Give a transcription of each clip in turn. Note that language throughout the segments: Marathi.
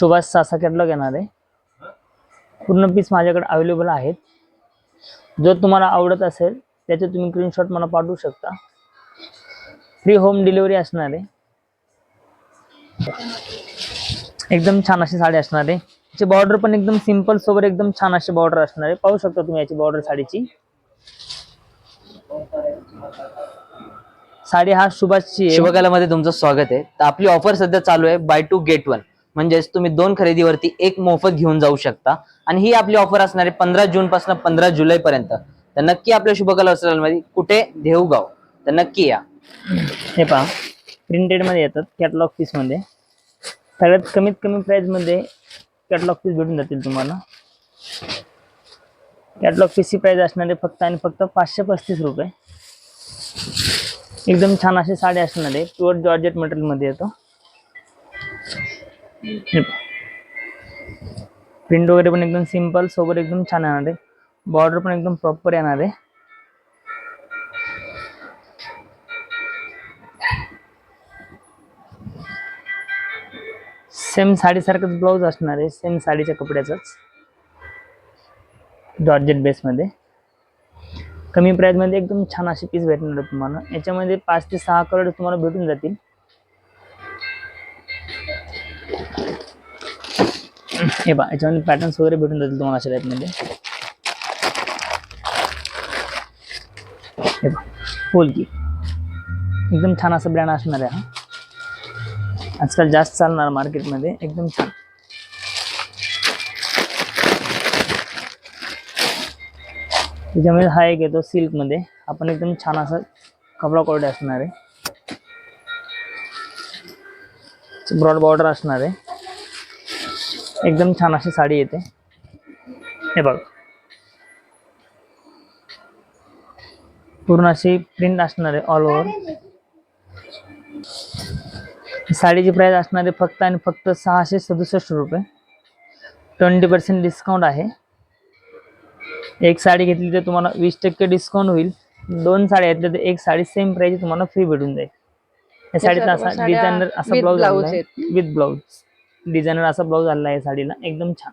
सुभाष सासा कॅटलॉग येणार आहे. पूर्ण पीस माझ्याकडे अवेलेबल आहेत. जो तुम्हाला आवडत असेल त्याचे तुम्ही स्क्रीनशॉट मला पाठवू शकता. फ्री होम डिलिव्हरी असणार आहे. एकदम छान अशी साडी असणार आहे. याची बॉर्डर पण एकदम सिंपल सोबत एकदम छान अशी बॉर्डर असणार आहे. पाहू शकता तुम्ही याची बॉर्डर साडीची. साडी हा सुभाषची आहे. शिवकलामध्ये तुमचं स्वागत आहे. तर आपली ऑफर सध्या चालू आहे. बाय टू गेट वन म्हणजेच तुम्ही दोन खरेदीवरती एक मोफत घेऊन जाऊ शकता. आणि ही आपली ऑफर असणार आहे पंधरा जून पासून पंधरा जुलै पर्यंत. तर नक्की आपल्या शुभकला मध्ये कुठे? देऊगाव तर नक्की या. हे पहा. प्रिंटेडमध्ये येतात कॅटलॉग पीसमध्ये. सगळ्यात कमीत कमी प्राइसमध्ये कॅटलॉग पीस भेटून जातील तुम्हाला. कॅटलॉग पीसची प्राइस असणार आहे फक्त आणि फक्त पाचशे पस्तीस रुपये. एकदम छान अशी साडी असणार आहे प्युअर जॉर्जेट मटेरियलमध्ये येतो. प्रिंट वगैरे पण एकदम सिंपल सोबत एकदम छान येणार आहे. बॉर्डर पण एकदम प्रॉपर येणार आहे. सेम साडीसारखंच ब्लाऊज असणार आहे सेम साडीच्या कपड्याचाच. जॉर्जेट बेसमध्ये कमी प्राईजमध्ये एकदम छान अशी पीस भेटणार आहे तुम्हाला. याच्यामध्ये पाच ते सहा कलर तुम्हाला भेटून जातील. हे पहा याच्यामध्ये पॅटर्न्स वगैरे भेटून जातील तुम्हाला अशा टाईपमध्ये हे पहा फुल की एकदम छान असं ब्रँड असणार आहे हा. आजकाल जास्त चालणार मार्केटमध्ये एकदम छान. त्याच्यामध्ये हा एक येतो सिल्कमध्ये आपण एकदम छान असा कपडा क्वालिटी असणार आहे. ब्रॉड बॉर्डर असणार आहे. एकदम छान अशी साडी येते. हे बघ. पूर्ण अशी प्रिंट असणार आहे ऑल ओव्हर साडीची प्राइस असणार आहे फक्त आणि फक्त सहाशे सदुसष्ट रुपये. ट्वेंटी पर्सेंट डिस्काउंट आहे. एक साडी घेतली तर तुम्हाला वीस टक्के डिस्काउंट होईल. दोन साड्या घेतल्या तर एक साडी सेम प्राइस तुम्हाला फ्री भेटून जाईल. या साडीचा असा डिझायनर असा ब्लाऊज. विथ ब्लाऊज डिझायनर असा ब्लाऊज आलेला आहे साडीला. एकदम छान.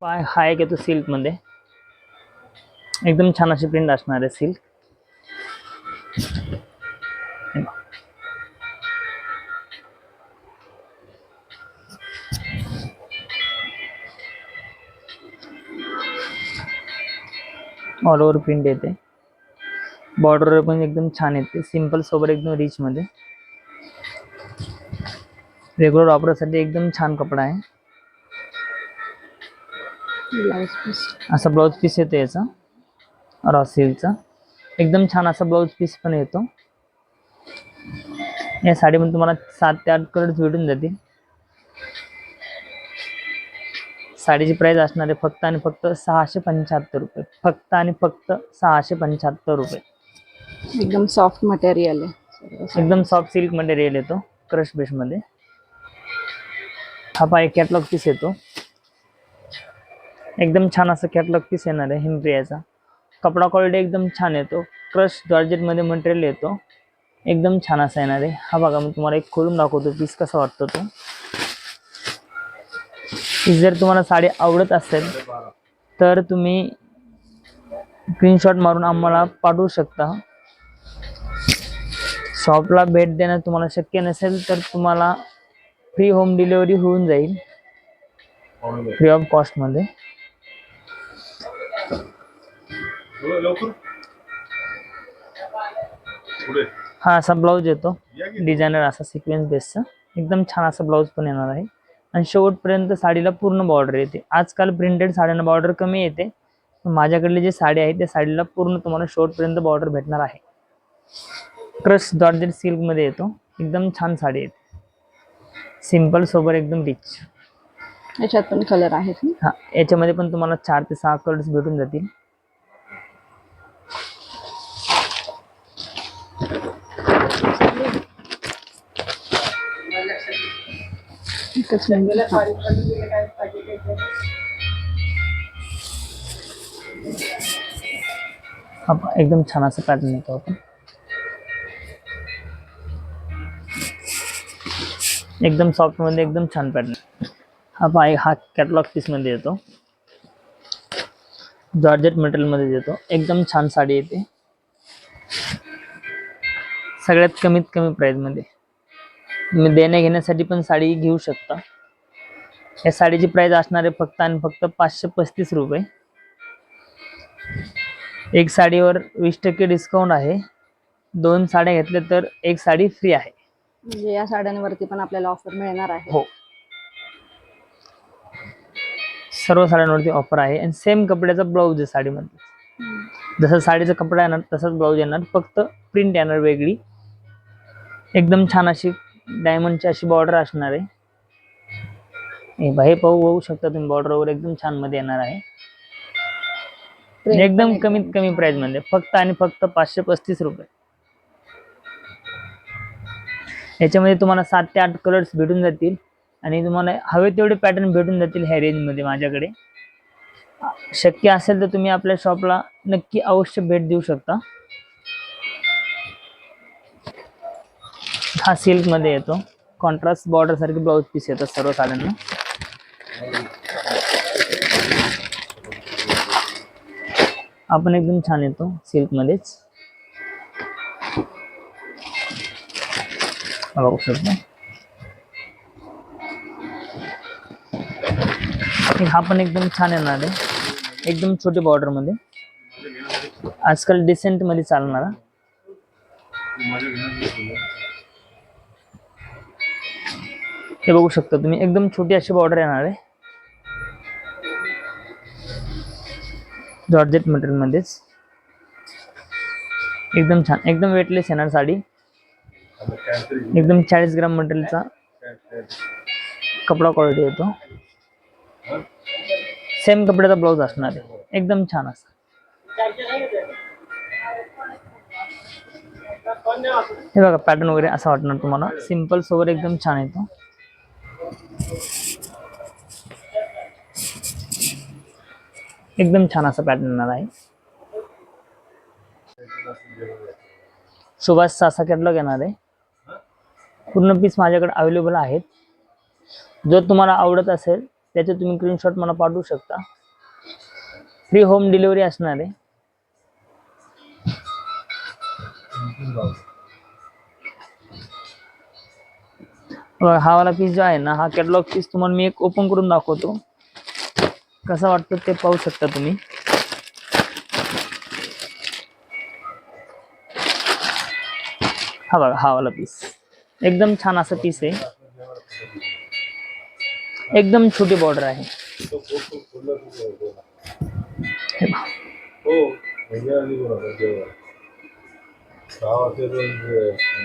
पाय हा एक येतो सिल्कमध्ये. एकदम छान अशी प्रिंट असणार आहे सिल्क ऑल ओव्हर प्रिंट येते. बॉर्डर पण एकदम छान येते. सिंपल सोबत एकदम रिच मध्ये. रेग्युलर वापरासाठी एकदम छान कपडा आहे. ब्लाउज पीस असा ब्लाऊज पीस येतो याचा. रॉ सिल्कचा एकदम छान असा ब्लाऊज पीस पण येतो. या साडीमध्ये तुम्हाला सात ते आठ कलर्स भेटून जातील. साडीची प्राइस असणार आहे फक्त आणि फक्त सहाशे पंच्याहत्तर रुपये. फक्त आणि फक्त सहाशे पंच्याहत्तर रुपये. एकदम सॉफ्ट मटेरियल आहे. एकदम सॉफ्ट सिल्क मटेरियल येतो. क्रश बेसमध्ये हा पा एक कॅटलॉग पीस येतो. एकदम छान असं कॅटलॉग पीस येणार आहे हिमप्रियाचा. कपडा क्वालिटी एकदम छान येतो. क्रश जॉर्जेटमध्ये मटेरियल येतो. एकदम छान असा येणार आहे. हा बघा मी तुम्हाला एक खोलून दाखवतो पीस कसा वाटतो तो. पीस जर तुम्हाला साडी आवडत असेल तर तुम्ही स्क्रीनशॉट मारून आम्हाला पाठवू शकता. शॉपला भेट देणं तुम्हाला शक्य नसेल तर तुम्हाला फ्री होम डिलिव्हरी होऊन जाईल. फ्री ऑफ कॉस्टमध्ये पुढे. हा असा ब्लाऊज येतो. डिझायनर असा सिक्वेन्स बेसचा एकदम छान असा ब्लाऊज पण येणार आहे. आणि शेवटपर्यंत साडीला पूर्ण बॉर्डर येते. आजकाल प्रिंटेड साड्यांना बॉर्डर कमी येते. माझ्याकडली जी साडी आहे त्या साडीला पूर्ण तुम्हाला शेवटपर्यंत बॉर्डर भेटणार आहे. क्रश जॉर्जेट सिल्कमध्ये येतो. एकदम छान साडी येते. सिंपल सोबत एकदम रिच याच्यात पण कलर आहेत ना? हा याच्यामध्ये पण तुम्हाला चार ते सहा कलर्स भेटून जातील. हा. हा एकदम छान असं पॅटर्न येतो आपण. एकदम सॉफ्टमध्ये एकदम छान पॅटर्न हा पाय हा कॅटलॉग पीसमध्ये येतो. जॉर्जेट मटेरियलमध्ये येतो एकदम छान साडी येते. सगळ्यात कमीत कमी प्राइसमध्ये. तुम्ही देण्या घेण्यासाठी पण साडी घेऊ शकता. या साडीची प्राईज असणार आहे फक्त आणि फक्त पाचशे पस्तीस रुपये. एक साडीवर वीस टक्के डिस्काउंट आहे. दोन साड्या घेतल्या तर एक साडी फ्री आहे. म्हणजे या साड्यांवरती पण आपल्याला ऑफर मिळणार आहे. हो. सर्व साड्यांवरती ऑफर आहे. आणि सेम कपड्याचा ब्लाऊज आहे साडीमध्ये. जसं साडीचा कपडा येणार तसाच ब्लाऊज येणार. फक्त प्रिंट येणार वेगळी. एकदम छान अशी डायमंडची अशी बॉर्डर असणार आहे. हे पाहू बघू शकता तुम्ही बॉर्डर वगैरे एकदम छानमध्ये येणार आहे. एकदम कमीत कमी प्राइसमध्ये. फक्त आणि फक्त पाचशे पस्तीस रुपये. याच्यामध्ये तुम्हाला सात ते आठ कलर्स भेटून जातील. आणि तुम्हाला हवे तेवढे पॅटर्न भेटून जातील ह्या रेंजमध्ये माझ्याकडे. शक्य असेल तर तुम्ही आपल्या शॉपला नक्की अवश्य भेट देऊ शकता. हा सिल्कमध्ये येतो. कॉन्ट्रास्ट बॉर्डर सारखे ब्लाऊज पीस येतात सर्व आपण एकदम छान येतो सिल्कमध्येच हा बघू शकता एक हा पण एकदम छान येणार आहे. एकदम छोटे बॉर्डरमध्ये. आजकाल डिसेंटमध्ये चालणारा हे. बघू शकता तुम्ही एकदम छोटी अशी बॉर्डर येणार आहे. जॉर्जेट मटेरियल एकदम छान एकदम वेटलेस येणार साडी. एकदम चाळीस ग्राम मटेरियलचा कपडा क्वालिटी येतो. सेम कपड्याचा ब्लाऊज असणार आहे. एकदम छान असं हे बघा पॅटर्न वगैरे असं वाटणार तुम्हाला. सिंपल सोबत एकदम छान येतो. एकदम छान असं पॅटर्न येणार आहे. सुभाष सासा कॅटलॉग येणार आहे. पूर्ण पीस माझ्याकडे अवेलेबल आहेत. जर तुम्हाला आवडत असेल त्याचे तुम्ही स्क्रीनशॉट मला पाठवू शकता. फ्री होम डिलिव्हरी असणार आहे. हा वाला पीस जो आहे ना हा कॅटलॉग पीस तुम्हाला मी एक ओपन करून दाखवतो. कसा वाटतं ते पाहू शकता तुम्ही. हा बघा हा वाला पीस एकदम छान असं पीस आहे. एकदम छोटी बॉर्डर आहे. हे.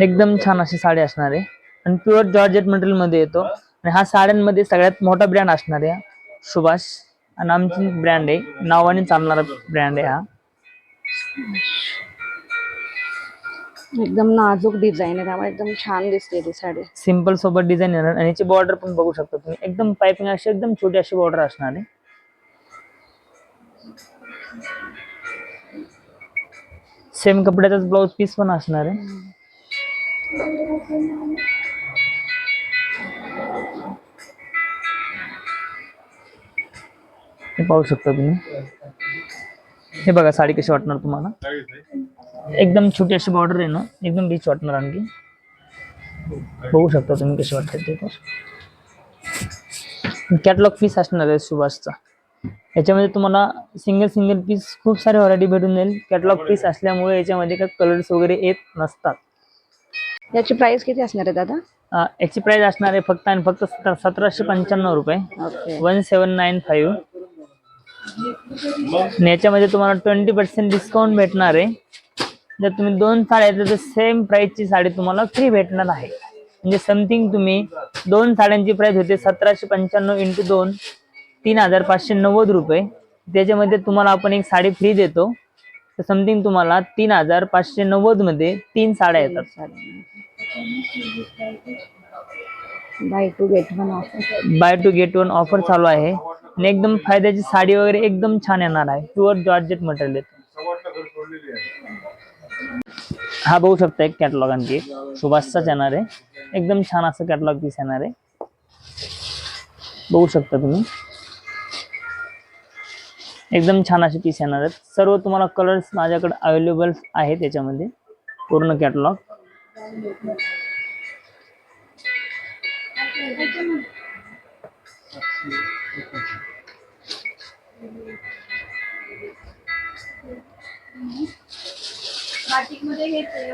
एकदम छान अशी साडी असणार आहे. आणि प्युअर जॉर्जेट मटेरियलमध्ये येतो. आणि हा साड्यांमध्ये सगळ्यात मोठा ब्रँड असणार आहे हा. सुभाष. आणि आमची ब्रँड आहे. नावाने चालणारा ब्रँड आहे हा. एकदम नाजूक डिझाईन आहे. त्यामुळे एकदम छान दिसते ती साडी. सिंपल सोबत डिझाईन येणार आणि याची बॉर्डर पण बघू शकता तुम्ही. एकदम पायपिंग अशी एकदम छोटी अशी बॉर्डर असणार आहे. सेम कपड्याचाच ब्लाऊज पीस पण असणार आहे. हे पाहू शकता तुम्ही. हे बघा साडी कशी वाटणार तुम्हाला? एकदम छोटी अशी बॉर्डर आहे ना एकदम रिच वाटणार आणखी. बघू शकता तुम्ही कसे वाटते ते तर. कॅटलॉग पीस असणार आहे सुभाषचा. याच्यामध्ये तुम्हाला सिंगल सिंगल पीस खूप सारे व्हरायटी भेटून जाईल. कॅटलॉग पीस असल्यामुळे याच्यामध्ये काही कलर्स वगैरे येत नसतात. याची प्राइस किती असणार आहे दादा? याची प्राइस असणार आहे फक्त आणि फक्त सत- सतराशे पंच्याण्णव रुपये. One seven nine five. याच्यामध्ये तुम्हाला ट्वेंटी पर्सेंट डिस्काउंट भेटणार आहे. जर तुम्ही दोन साड्या तर सेम प्राइसची साडी तुम्हाला फ्री भेटणार आहे. म्हणजे समथिंग तुम्ही दोन साड्यांची प्राइस होते सतराशे पंच्याण्णव इंटू दोन तीन हजार पाचशे नव्वद रुपये. त्याच्यामध्ये तुम्हाला आपण एक साडी फ्री देतो. तर समथिंग तुम्हाला तीन हजार पाचशे नव्वदमध्ये तीन साड्या येतात. Buy two get one offer buy two get one offer चालू आहे. आणि एकदम फायद्याची साडी वगैरे एकदम छान येणार आहे. प्युअर जॉर्जेट मटेरियल हा बघू शकता एक कॅटलॉग आणखी. सुभाषचाच येणार आहे. एकदम छान असं कॅटलॉग पीस येणार आहे. बघू शकता तुम्ही. एकदम छान असे पीस येणार आहेत. सर्व तुम्हाला कलर्स माझ्याकडे अवेलेबल आहेत त्याच्यामध्ये पूर्ण कॅटलॉग घेते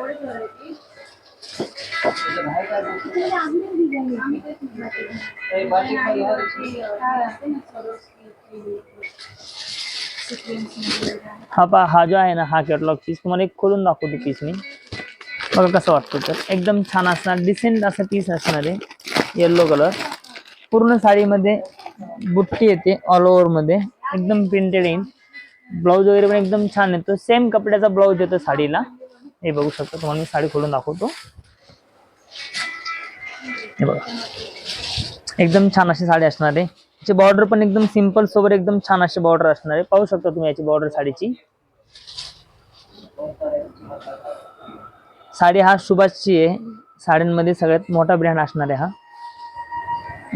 हा पा हा जो आहे ना हा कॅटलॉग पीस तुम्हाला एक खोलून दाखवतो पीस मी. बघा कसं वाटतं तर एकदम छान असणार डिसेंट असा पीस असणार आहे. येल्लो कलर पूर्ण साडीमध्ये बुट्टी येते ऑल ओव्हरमध्ये. एकदम प्रिंटेड येईल ब्लाऊज वगैरे पण एकदम छान येतो सेम कपड्याचा ब्लाऊज येतो साडीला. हे बघू शकता तुम्हाला मी साडी खोलून दाखवतो. हे बघा. एकदम छान अशी साडी असणार आहे. याची बॉर्डर पण एकदम सिंपल सोबत एकदम छान अशी बॉर्डर असणार आहे. पाहू शकता तुम्ही याची बॉर्डर साडीची. साडी हा सुभाषची आहे. साड्यांमध्ये सगळ्यात मोठा ब्रँड असणार आहे हा.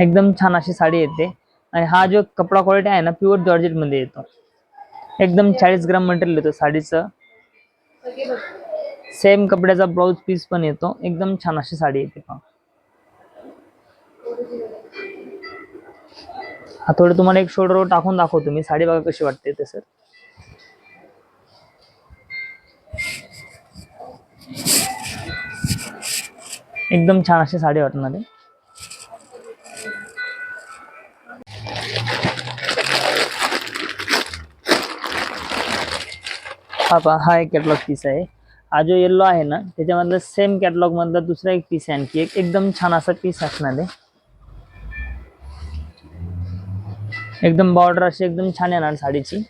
एकदम छान अशी साडी येते. आणि हा जो कपडा क्वालिटी आहे ना प्युअर जॉर्जेटमध्ये येतो. एकदम चाळीस ग्राम मटेरियल येतं साडीचं. सेम कपड्याचा ब्लाऊज पीस पण येतो. एकदम छान अशी साडी येते पहा. हा थोडं तुम्हाला एक शोल्डरवर टाकून दाखवतो मी. साडी बघा कशी वाटते ते सर एकदम छान अशी साडी वाटणार आहे. हा पहा हा एक कॅटलॉग पीस आहे. हा जो येल्लो आहे ना त्याच्यामधला सेम कॅटलॉग मधला दुसरा एक पीस आहे आणखी. एक एकदम छान असा पीस असणार आहे. एकदम बॉर्डर अशी एकदम छान येणार साडीची.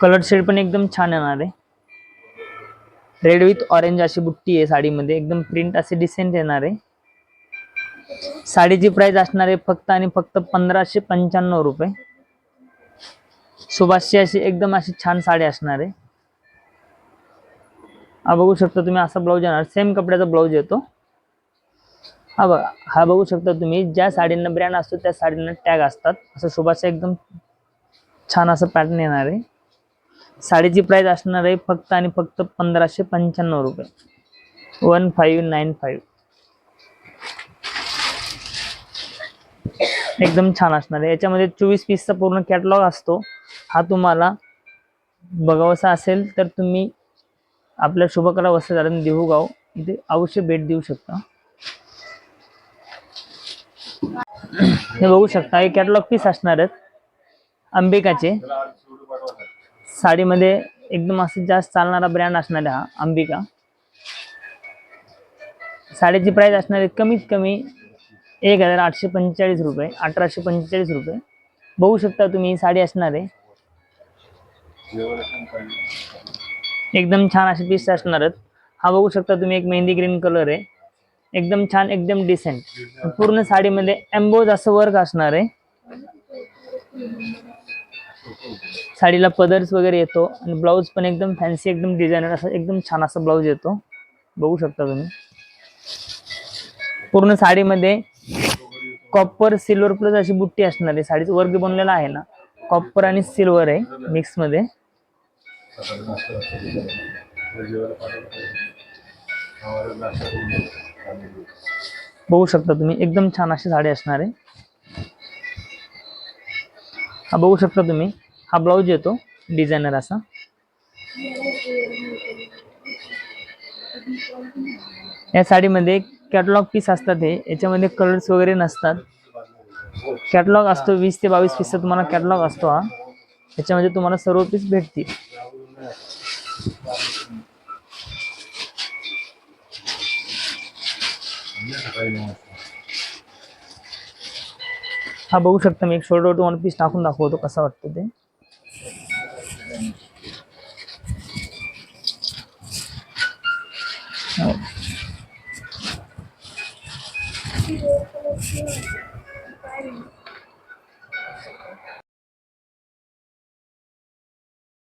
कलर शेड पण एकदम छान येणार आहे. रेड विथ ऑरेंज अशी बुट्टी आहे साडीमध्ये. एकदम प्रिंट असे डिसेंट येणार आहे. साडीची प्राइस असणार आहे फक्त आणि फक्त पंधराशे पंच्याण्णव रुपये. सुभाषची अशी एकदम अशी छान साडी असणार आहे. हा बघू शकता तुम्ही असा ब्लाऊज येणार सेम कपड्याचा ब्लाऊज येतो हा बघा. हा बघू शकता तुम्ही. ज्या साडींना ब्रँड असतो त्या साडींना टॅग असतात. असं सुभाषचा एकदम छान असं पॅटर्न येणार आहे. साडीची प्राइस असणार आहे फक्त आणि फक्त पंधराशे पंच्याण्णव रुपये. वन फाईव्ह नाईन फाईव्ह एकदम छान असणार आहे. याच्यामध्ये चोवीस पीसचा पूर्ण कॅटलॉग असतो. हा तुम्हाला बघावासा असेल तर तुम्ही आपल्या शुभकला वस्त्रधारण देहूगाव इथे अवश्य भेट देऊ शकता. हे बघू शकता हे कॅटलॉग पीस असणार आहेत. अंबिकाचे. साडीमध्ये एकदम असं जास्त चालणारा ब्रँड असणार आहे हा अंबिका. साडीची प्राईस असणार आहे कमीत कमी एक हजार आठशे पंचेचाळीस रुपये अठराशे पंचेचाळीस रुपये. बघू शकता तुम्ही ही साडी असणार आहे. एकदम छान असे पीस असणार आहेत. हा बघू शकता तुम्ही एक मेहंदी ग्रीन कलर आहे. एकदम छान एकदम डिसेंट पूर्ण साडीमध्ये एम्बोज असं वर्क असणार आहे. साडीला पदर्स वगैरे येतो आणि ब्लाऊज पण एकदम फॅन्सी एकदम डिझायनर असं एकदम छान असा ब्लाऊज येतो. बघू शकता तुम्ही. पूर्ण साडीमध्ये कॉपर सिल्वर प्लस अशी बुट्टी असणार आहे. साडीचं वर्क बनलेला आहे ना. कॉपर आणि सिल्वर आहे मिक्समध्ये. बघू शकता तुम्ही एकदम छान अशी साडी असणार आहे. हा बघू शकता तुम्ही हा ब्लाऊज येतो डिझायनर असा. या साडीमध्ये कॅटलॉग पीस असतात हे याच्यामध्ये कलर्स वगैरे नसतात. कॅटलॉग असतो वीस ते बावीस पीसचा तुम्हाला कॅटलॉग असतो हा. याच्यामध्ये तुम्हाला सर्व पीस भेटतील. हा बघू शकता मी एक शोल्डर वन पीस टाकून दाखवतो कसं वाटतं ते.